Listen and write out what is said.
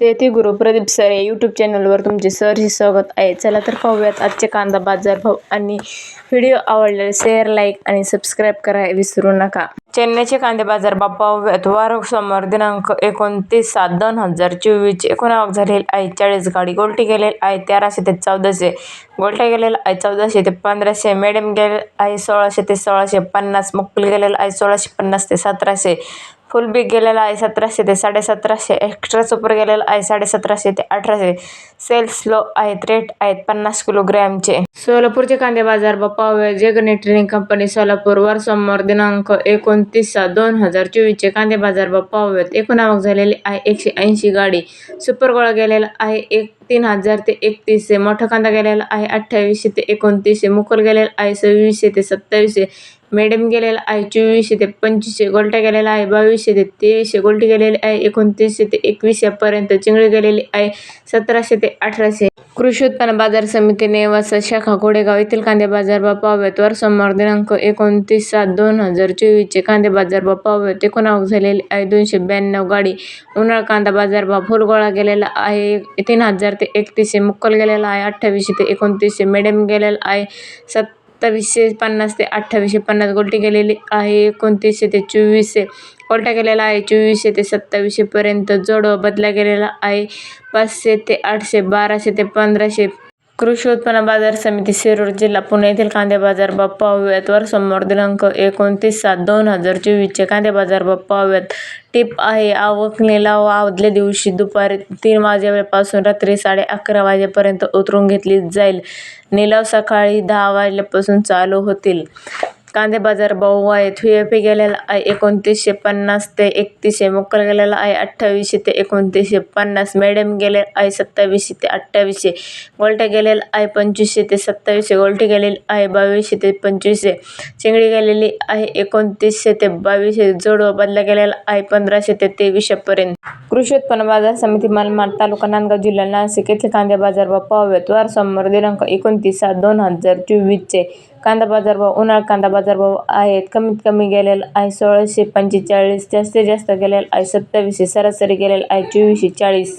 शेती गुरु प्रदीप सर या यूट्यूब चॅनलवर तुमचे सहर्ष स्वागत आहे. चला तर पाहूयात आजचे कांदा बाजार भाव आणि व्हिडिओ आवडलेले शेअर लाईक आणि सबस्क्राईब करायला विसरू नका. चेन्नईचे कांदे बाजार भाव वार सोमवार दिनांक एकोणतीस सात दोन हजार चोवीस. एकूण आवक झालेली आहे चाळीस गाडी. गोलटी गेलेली आहे तेराशे ते चौदाशे. गोलट्या गेलेला आहे चौदाशे ते पंधराशे. मिडियम गेले आहे सोळाशे ते सोळाशे पन्नास. मुक्कल गेलेला आहे सोळाशे पन्नास ते सतराशे. फुल बिग गेलेला आहे सतराशे ते साडेसतराशे एक्स्ट्रा सुपर गेलेला आहे साडेसतराशे ते अठराशे. सेल्स लो आहेत रेट आहेत पन्नास किलोग्रॅमचे. सोलापूरचे कांदे बाजार भाव पाहूया जगने ट्रेडिंग कंपनी सोलापूर वर सोमवार दिनांक एकोणतीस सात दोन हजार चोवीसचे कांदे बाजार भाव एकूण आवक झालेली आहे एकशे ऐंशी गाडी. सुपर गोळा गेलेला आहे एक तीन हजार ते एकतीसशे. मोठा कांदा गेलेला आहे अठ्ठावीसशे ते एकोणतीसशे. मुकुल गेलेला आहे सव्वीसशे ते सत्तावीसशे. मेडम गेलेला आहे चोवीसशे ते पंचवीसशे गोलट्या गेलेला आहे बावीसशे ते तेवीसशे गोलटी गेलेली आहे एकोणतीसशे ते एकवीसशेपर्यंत चिंगळी गेलेली आहे सतराशे ते अठराशे. कृषी उत्पन्न बाजार समिती नेवासा शाखा गोडेगाव येथील कांदे बाजार भाव पाहूयात वर सोमवार दिनांक एकोणतीस सात दोन हजार चोवीसचे कांदे बाजार भाव पाहूयात एकूण आवक झालेली आहे दोनशे ब्याण्णव गाडी उन्हाळा कांदा बाजारभाव फुलगोळा गेलेला आहे तीन हजार ते एकतीसशे मुक्कल गेलेला आहे अठ्ठावीसशे ते एकोणतीसशे मॅडम गेलेला आहे सत्तावीसशे पन्नास ते अठ्ठावीसशे पन्नास गोलटी गेलेली आहे. एकोणतीसशे ते चोवीसशे गोलटा गेलेला आहे. चोवीसशे ते सत्तावीसशेपर्यंत जोडवा बदला गेलेला आहे. पाचशे ते आठशे बाराशे ते पंधराशे कृषी उत्पन्न बाजार समिती शिरूर जिल्हा पुणे येथील कांदे बाजार भाव पाहूयात वर सोमवार दिनांक एकोणतीस सात दोन हजार चोवीसचे कांदे बाजार भाव पाहूयात टिप आहे आवक लिलाव आदल्या दिवशी दुपारी तीन वाजेपासून रात्री साडे अकरा वाजेपर्यंत उतरून घेतली जाईल. निलाव सकाळी दहा वाजल्यापासून चालू होतील. कांदे बाजार भाव आहेत व्ही पी गेलेला आहे एकोणतीसशे पन्नास ते एकतीसशे मोकल गेलेला आहे अठ्ठावीसशे ते एकोणतीसशे पन्नास मिडियम गेले आहे सत्तावीसशे ते अठ्ठावीसशे गोलटे गेलेला आहे पंचवीसशे ते सत्तावीसशे गोल्टे गेलेली आहे बावीसशे ते पंचवीसशे चिंगडी गेलेली आहे एकोणतीसशे ते बावीसशे जोडवा बदला गेलेला आहे पंधराशे ते तेवीसशेपर्यंत कृषी उत्पन्न बाजार समिती मालमाड तालुका नांदगाव जिल्हा नाशिक येथील कांदे बाजार भाव पाहूयात वार सोमवार दिनांक एकोणतीस सात दोन हजार चोवीसचे कांदा बाजारभाव उन्हाळा कांदा बाजारभाव आहेत. कमीत कमी गेलेला आहे सोळाशे पंचेचाळीस जास्तीत जास्त गेलेला आहे सत्तावीसशे सरासरी गेलेला आहे चोवीसशे चाळीस.